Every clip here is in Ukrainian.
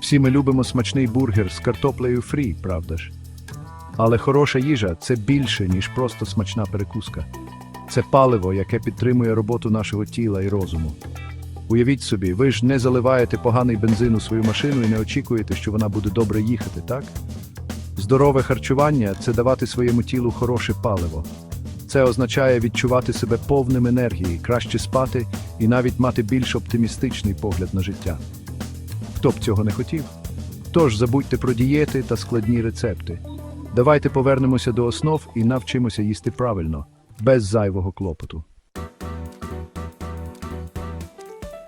Всі ми любимо смачний бургер з картоплею фрі, правда ж? Але хороша їжа це більше, ніж просто смачна перекуска. Це паливо, яке підтримує роботу нашого тіла і розуму. Уявіть собі, ви ж не заливаєте поганий бензин у свою машину і не очікуєте, що вона буде добре їхати, так? Здорове харчування це давати своєму тілу хороше паливо. Це означає відчувати себе повним енергії, краще спати і навіть мати більш оптимістичний погляд на життя. Хто б цього не хотів? Тож забудьте про дієти та складні рецепти. Давайте повернемося до основ і навчимося їсти правильно, без зайвого клопоту.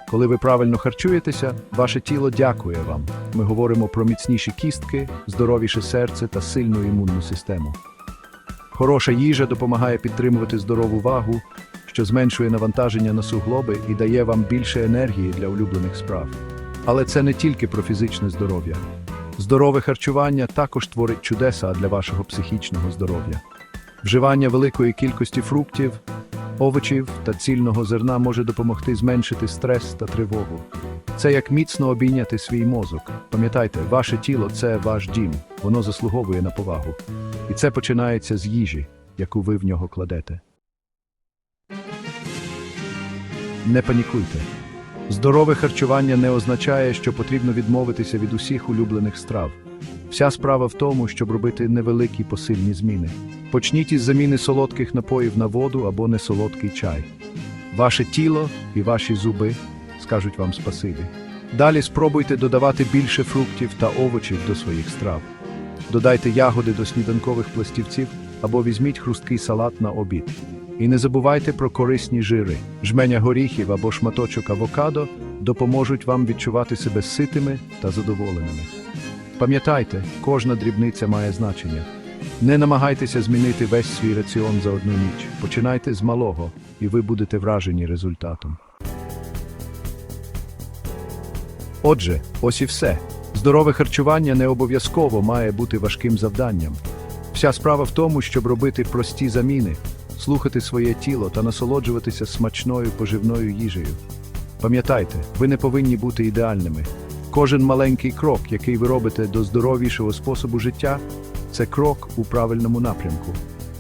Коли ви правильно харчуєтеся, ваше тіло дякує вам. Ми говоримо про міцніші кістки, здоровіше серце та сильну імунну систему. Хороша їжа допомагає підтримувати здорову вагу, що зменшує навантаження на суглоби і дає вам більше енергії для улюблених справ. Але це не тільки про фізичне здоров'я. Здорове харчування також творить чудеса для вашого психічного здоров'я. Вживання великої кількості фруктів, овочів та цільного зерна може допомогти зменшити стрес та тривогу. Це як міцно обійняти свій мозок. Пам'ятайте, ваше тіло це ваш дім, воно заслуговує на повагу. І це починається з їжі, яку ви в нього кладете. Не панікуйте. Здорове харчування не означає, що потрібно відмовитися від усіх улюблених страв. Вся справа в тому, щоб робити невеликі посильні зміни. Почніть із заміни солодких напоїв на воду або несолодкий чай. Ваше тіло і ваші зуби скажуть вам спасибі. Далі спробуйте додавати більше фруктів та овочів до своїх страв. Додайте ягоди до сніданкових пластівців або візьміть хрусткий салат на обід. І не забувайте про корисні жири. Жменя горіхів або шматочок авокадо допоможуть вам відчувати себе ситими та задоволеними. Пам'ятайте, кожна дрібниця має значення. Не намагайтеся змінити весь свій раціон за одну ніч. Починайте з малого, і ви будете вражені результатом. Отже, ось і все. Здорове харчування не обов'язково має бути важким завданням. Вся справа в тому, щоб робити прості заміни, слухати своє тіло та насолоджуватися смачною поживною їжею. Пам'ятайте, ви не повинні бути ідеальними. Кожен маленький крок, який ви робите до здоровішого способу життя, це крок у правильному напрямку.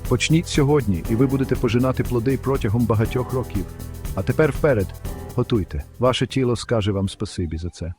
Почніть сьогодні, і ви будете пожинати плоди протягом багатьох років. А тепер вперед, готуйте. Ваше тіло скаже вам спасибі за це.